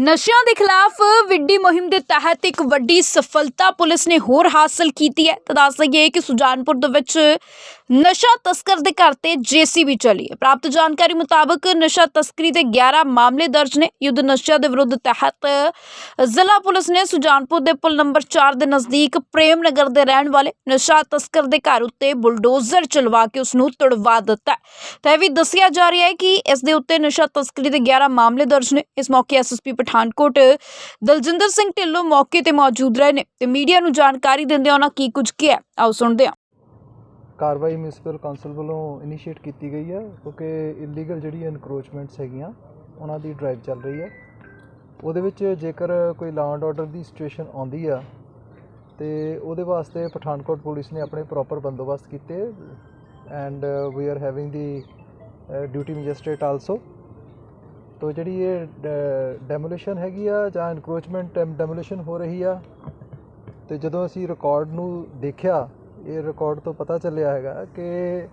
ਨਸ਼ਿਆਂ ਦੇ ਖਿਲਾਫ ਵਿੱਢੀ ਮੁਹਿੰਮ ਦੇ ਤਹਿਤ ਇੱਕ ਵੱਡੀ ਸਫਲਤਾ ਪੁਲਿਸ ਨੇ ਹੋਰ ਹਾਸਲ ਕੀਤੀ ਹੈ। ਤਾਂ ਦੱਸ ਦਈਏ ਕਿ ਸੁਜਾਨਪੁਰ ਦੇ ਵਿੱਚ ਨਸ਼ਾ ਤਸਕਰ ਦੇ ਘਰ ਤੇ ਜੀਸੀਬੀ ਚੱਲੀ ਹੈ। ਪ੍ਰਾਪਤ ਜਾਣਕਾਰੀ ਮੁਤਾਬਕ ਨਸ਼ਾ ਤਸਕਰੀ ਦੇ 11 ਮਾਮਲੇ ਦਰਜ ਨੇ। ਯੁੱਧ ਨਸ਼ਾ ਦੇ ਵਿਰੁੱਧ ਤਹਿਤ ਜ਼ਿਲ੍ਹਾ ਪੁਲਿਸ ਨੇ ਸੁਜਾਨਪੁਰ ਦੇ ਪੁਲ ਨੰਬਰ 4 ਦੇ ਨਜ਼ਦੀਕ ਪ੍ਰੇਮ ਨਗਰ ਦੇ ਰਹਿਣ ਵਾਲੇ ਨਸ਼ਾ ਤਸਕਰ ਦੇ ਘਰ ਉੱਤੇ ਬੁਲਡੋਜ਼ਰ ਚਲਵਾ ਕੇ ਉਸ ਨੂੰ ਤੁੜਵਾ ਦਿੱਤਾ ਤਾਂ ਇਹ ਵੀ ਦੱਸਿਆ ਜਾ ਰਿਹਾ ਹੈ ਕਿ ਇਸ ਦੇ ਉੱਤੇ ਨਸ਼ਾ ਤਸਕਰੀ ਦੇ 11 ਮਾਮਲੇ ਦਰਜ ਨੇ। ਇਸ ਮੌਕੇ ਐਸਐਸਪੀ ਪਠਾਨਕੋਟ। ਦਲਜਿੰਦਰ ਸਿੰਘ ਢਿੱਲੋਂ ਮੌਕੇ ਤੇ ਮੌਜੂਦ ਰਹੇ ਨੇ ਤੇ ਮੀਡੀਆ ਨੂੰ ਜਾਣਕਾਰੀ ਦਿੰਦੇ ਉਹਨਾਂ ਕੀ ਕੁਝ ਕਿਹਾ ਆਓ ਸੁਣਦੇ ਹਾਂ। ਕਾਰਵਾਈ ਮਿਊਨਿਸਪਲ ਕਾਉਂਸਲ ਵੱਲੋਂ ਇਨੀਸ਼ੀਏਟ ਕੀਤੀ ਗਈ ਹੈ ਕਿਉਂਕਿ ਇਲੀਗਲ ਜਿਹੜੀ ਐਨਕਰੋਚਮੈਂਟਸ ਹੈਗੀਆਂ, ਉਹਨਾਂ ਦੀ ਡਰਾਈਵ ਚੱਲ ਰਹੀ ਹੈ। ਉਹਦੇ ਵਿੱਚ ਜੇਕਰ ਕੋਈ ਲਾਅ ਐਂਡ ਆਰਡਰ ਦੀ ਸਿਚੁਏਸ਼ਨ ਆਉਂਦੀ ਆ, ਤੇ ਉਹਦੇ ਵਾਸਤੇ ਪਠਾਨਕੋਟ ਪੁਲਿਸ ਨੇ ਆਪਣੇ ਪ੍ਰੋਪਰ ਬੰਦੋਬਸਤ ਕੀਤੇ and we are having the duty magistrate also ਤੋ ਜਿਹੜੀ ਇਹ ਡੈਮੋਲੀਸ਼ਨ ਹੈਗੀ ਆ ਜਾਂ ਐਨਕਰੋਚਮੈਂਟ ਡੈਮੋਲੀਸ਼ਨ ਹੋ ਰਹੀ ਆ, ਤੇ ਜਦੋਂ ਅਸੀਂ ਰਿਕਾਰਡ ਨੂੰ ਦੇਖਿਆ, ਇਹ ਰਿਕਾਰਡ ਤੋਂ ਪਤਾ ਚੱਲਿਆ ਹੈਗਾ ਕਿ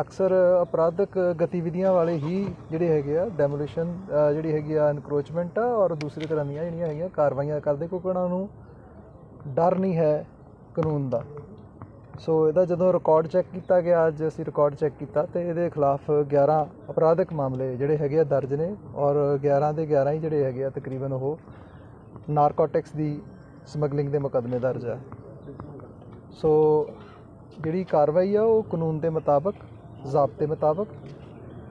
ਅਕਸਰ ਅਪਰਾਧਕ ਗਤੀਵਿਧੀਆਂ ਵਾਲੇ ਹੀ ਜਿਹੜੇ ਹੈਗੇ ਆ ਡੈਮੋਲੀਸ਼ਨ ਜਿਹੜੀ ਹੈਗੀ ਆ ਐਨਕਰੋਚਮੈਂਟ ਆ ਔਰ ਦੂਸਰੀ ਤਰ੍ਹਾਂ ਦੀਆਂ ਜਿਹੜੀਆਂ ਹੈਗੀਆਂ ਕਾਰਵਾਈਆਂ ਕਰਦੇ ਕਿਉਂਕਿ ਉਹਨਾਂ ਨੂੰ ਡਰ ਨਹੀਂ ਹੈ ਕਾਨੂੰਨ ਦਾ। ਸੋ ਇਹਦਾ ਜਦੋਂ ਰਿਕਾਰਡ ਚੈੱਕ ਕੀਤਾ ਗਿਆ, ਅੱਜ ਅਸੀਂ ਰਿਕਾਰਡ ਚੈੱਕ ਕੀਤਾ ਤੇ ਇਹਦੇ ਖਿਲਾਫ 11 ਅਪਰਾਧਿਕ ਮਾਮਲੇ ਜਿਹੜੇ ਹੈਗੇ ਆ ਦਰਜ ਨੇ ਔਰ 11 ਦੇ 11 ਹੀ ਜਿਹੜੇ ਹੈਗੇ ਆ ਤਕਰੀਬਨ ਉਹ ਨਾਰਕੋਟਿਕਸ ਦੀ ਸਮਗਲਿੰਗ ਦੇ ਮੁਕੱਦਮੇ ਦਰਜ ਆ। ਸੋ ਜਿਹੜੀ ਕਾਰਵਾਈ ਆ ਉਹ ਕਾਨੂੰਨ ਦੇ ਮੁਤਾਬਕ, ਜ਼ਾਬਤੇ ਮੁਤਾਬਕ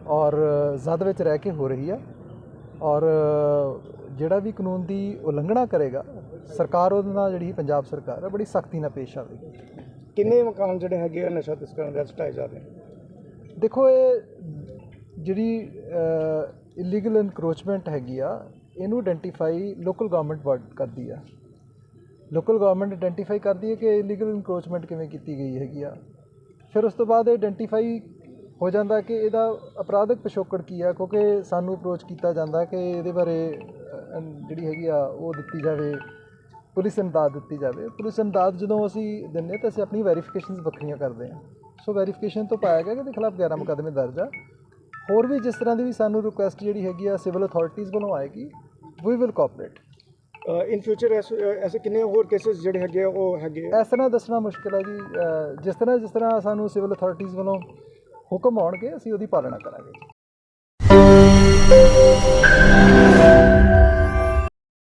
ਔਰ ਜ਼ਦ ਵਿੱਚ ਰਹਿ ਕੇ ਹੋ ਰਹੀ ਆ ਔਰ ਜਿਹੜਾ ਵੀ ਕਾਨੂੰਨ ਦੀ ਉਲੰਘਣਾ ਕਰੇਗਾ, ਸਰਕਾਰ ਉਹਦੇ ਨਾਲ ਜਿਹੜੀ ਪੰਜਾਬ ਸਰਕਾਰ ਹੈ ਬੜੀ ਸਖਤੀ ਨਾਲ ਪੇਸ਼ ਆਵੇਗੀ। ਕਿੰਨੇ ਮਕਾਨ ਜਿਹੜੇ ਹੈਗੇ ਆ ਨਸ਼ਾ ਤਸਕਰਾਂ ਦੇ ਸਟਾਏ ਜਾ ਰਹੇ ਦੇਖੋ, ਇਹ ਜਿਹੜੀ ਇਲੀਗਲ ਇਨਕਰੋਚਮੈਂਟ ਹੈਗੀ ਆ, ਇਹਨੂੰ ਆਇਡੈਂਟੀਫਾਈ ਲੋਕਲ ਗਵਰਨਮੈਂਟ ਵਰਡ ਕਰਦੀ ਆ। ਲੋਕਲ ਗਵਰਨਮੈਂਟ ਆਇਡੈਂਟੀਫਾਈ ਕਰਦੀ ਹੈ ਕਿ ਇਲੀਗਲ ਇਨਕਰੋਚਮੈਂਟ ਕਿਵੇਂ ਕੀਤੀ ਗਈ ਹੈਗੀ ਆ। ਫਿਰ ਉਸ ਤੋਂ ਬਾਅਦ ਇਹ ਆਇਡੈਂਟੀਫਾਈ ਹੋ ਜਾਂਦਾ ਕਿ ਇਹਦਾ ਅਪਰਾਧਿਕ ਪਿਛੋਕੜ ਕੀ ਆ, ਕਿਉਂਕਿ ਸਾਨੂੰ ਅਪਰੋਚ ਕੀਤਾ ਜਾਂਦਾ ਕਿ ਇਹਦੇ ਬਾਰੇ ਜਿਹੜੀ ਹੈਗੀ ਆ, ਉਹ ਦਿੱਤੀ ਜਾਵੇ। ਪੁਲਿਸ ਇਮਦਾਦ ਦਿੱਤੀ ਜਾਵੇ। ਪੁਲਿਸ ਇਮਦਾਦ ਜਦੋਂ ਅਸੀਂ ਦਿੰਦੇ ਤਾਂ ਅਸੀਂ ਆਪਣੀ ਵੈਰੀਫਿਕੇਸ਼ਨਸ ਵੱਖਰੀਆਂ ਕਰਦੇ ਹਾਂ। ਸੋ ਵੈਰੀਫਿਕੇਸ਼ਨ ਤੋਂ ਪਾਇਆ ਗਿਆ ਕਿ ਇਹਦੇ ਖਿਲਾਫ 11 ਮੁਕੱਦਮੇ ਦਰਜ ਆ। ਹੋਰ ਵੀ ਜਿਸ ਤਰ੍ਹਾਂ ਦੀ ਵੀ ਸਾਨੂੰ ਰਿਕੁਐਸਟ ਜਿਹੜੀ ਹੈਗੀ ਆ ਸਿਵਲ ਅਥਾਰਟੀਜ਼ ਵੱਲੋਂ ਆਏਗੀ we will cooperate in future ਐਸੇ ਕਿੰਨੇ ਹੋਰ ਕੇसेस ਜਿਹੜੇ ਹੈਗੇ ਆ ਉਹ ਹੈਗੇ? ਇਸ ਤਰ੍ਹਾਂ ਦੱਸਣਾ ਮੁਸ਼ਕਿਲ ਹੈ ਜੀ। ਜਿਸ ਤਰ੍ਹਾਂ ਜਿਸ ਤਰ੍ਹਾਂ ਸਾਨੂੰ ਸਿਵਲ ਅਥਾਰਟੀਜ਼ ਵੱਲੋਂ ਹੁਕਮ ਆਉਣਗੇ ਅਸੀਂ ਉਹਦੀ ਪਾਲਣਾ ਕਰਾਂਗੇ।